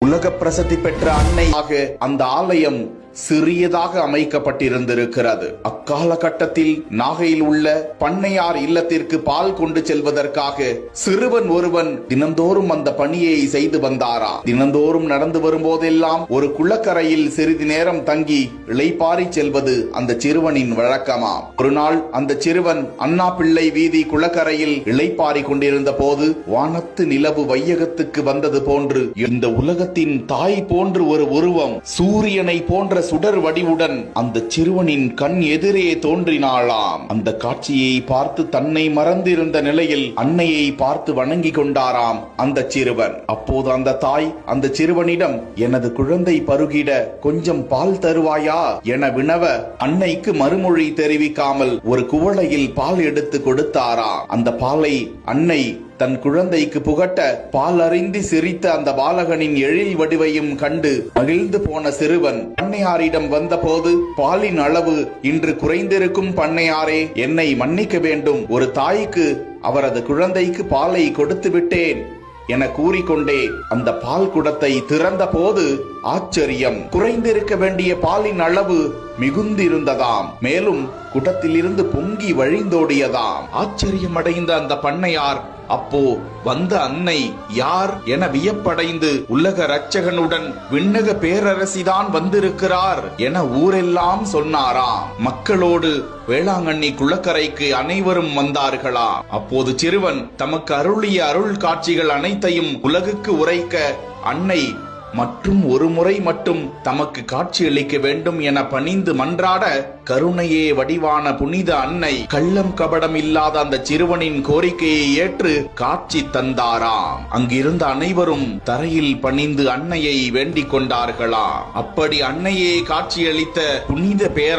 உலக பிரசித்தி பெற்ற அன்னையாக அந்த ஆலயம் சிறியதாக அமைக்கப்பட்டிருந்திருக்கிறது. அக்காலகட்டத்தில் நாகையில் உள்ள பண்ணையார் இல்லத்திற்கு பால் கொண்டு செல்வதற்காக சிறுவன் ஒருவன் தினந்தோறும் அந்த பணியை செய்து வந்தாரா? தினந்தோறும் நடந்து வரும்போதெல்லாம் ஒரு குளக்கரையில் சிறிது நேரம் தங்கி இளைப்பாரி செல்வது அந்த சிறுவனின் வழக்கமா? ஒரு நாள் அந்த சிறுவன் அண்ணா பிள்ளை வீதி குளக்கரையில் இளைப்பாரி கொண்டிருந்த போது வானத்து நிலவு வையகத்துக்கு வந்தது போன்று இந்த உலகத்தின் தாய் போன்று ஒரு உருவம் சூரியனை போன்ற சுடர் வடிவுடன் அந்த சிறுவனின் கண் எதிரே தோன்றினாளாம். அந்த காட்சியை பார்த்து தன்னை மறந்திருந்த நிலையில் அன்னையை பார்த்து வணங்கி கொண்டாராம் அந்த சிறுவன். அப்போது அந்த தாய் அந்த சிறுவனிடம் எனது குழந்தை பருகிட கொஞ்சம் பால் தருவாயா? என வினவ அன்னைக்கு மறுமொழி தெரிவிக்காமல் ஒரு குவளையில் பால் எடுத்து கொடுத்தாரா அந்த பாலை அன்னை தன் குழந்தைக்கு புகட்ட பால் அறிந்து சிரித்த அந்த பாலகனின் எழில் வடிவையும் கண்டு மகிழ்ந்து போன சிறுவன் பண்ணையாரிடம் வந்தபோது பாலின் அளவு இன்று குறைந்திருக்கும் பண்ணையாரே என்னை மன்னிக்க வேண்டும். ஒரு தாய்க்கு அவரது குழந்தைக்கு பாலை கொடுத்து விட்டேன் என கூறிக்கொண்டே அந்த பால் குடத்தை திறந்த போது ஆச்சரியம். குறைந்திருக்க வேண்டிய பாலின் அளவு மிகுந்திருந்ததாம். மேலும் குடத்திலிருந்து பொங்கி வழிந்தோடியதாம். ஆச்சரியமடைந்த அந்த பண்ணையார் அப்போ வந்த அன்னை யார் என வியப்படைந்து உலக ரட்சகனுடன் விண்ணக பேரரசிதான் வந்திருக்கிறார் என ஊரெல்லாம் சொன்னாராம். மக்களோடு வேளாங்கண்ணி குளக்கரைக்கு அனைவரும் வந்தார்களா? அப்போது சிறுவன் தமக்கு அருளிய அருள் காட்சிகள் அனைத்தையும் உலகுக்கு உரைக்க அன்னை மற்றும் ஒரு முறை மட்டும் தமக்கு காட்சியளிக்க வேண்டும் என பணிந்து மன்றாட கருணையே வடிவான புனித அன்னை கள்ளம் கபடம் இல்லாத அந்த சிறுவனின் கோரிக்கையை ஏற்று காட்சி தந்தாராம். அங்கிருந்த அனைவரும் தரையில் பணிந்து அன்னையை வேண்டிக் கொண்டார்களா அப்படி அன்னையே காட்சியளித்த புனித பேர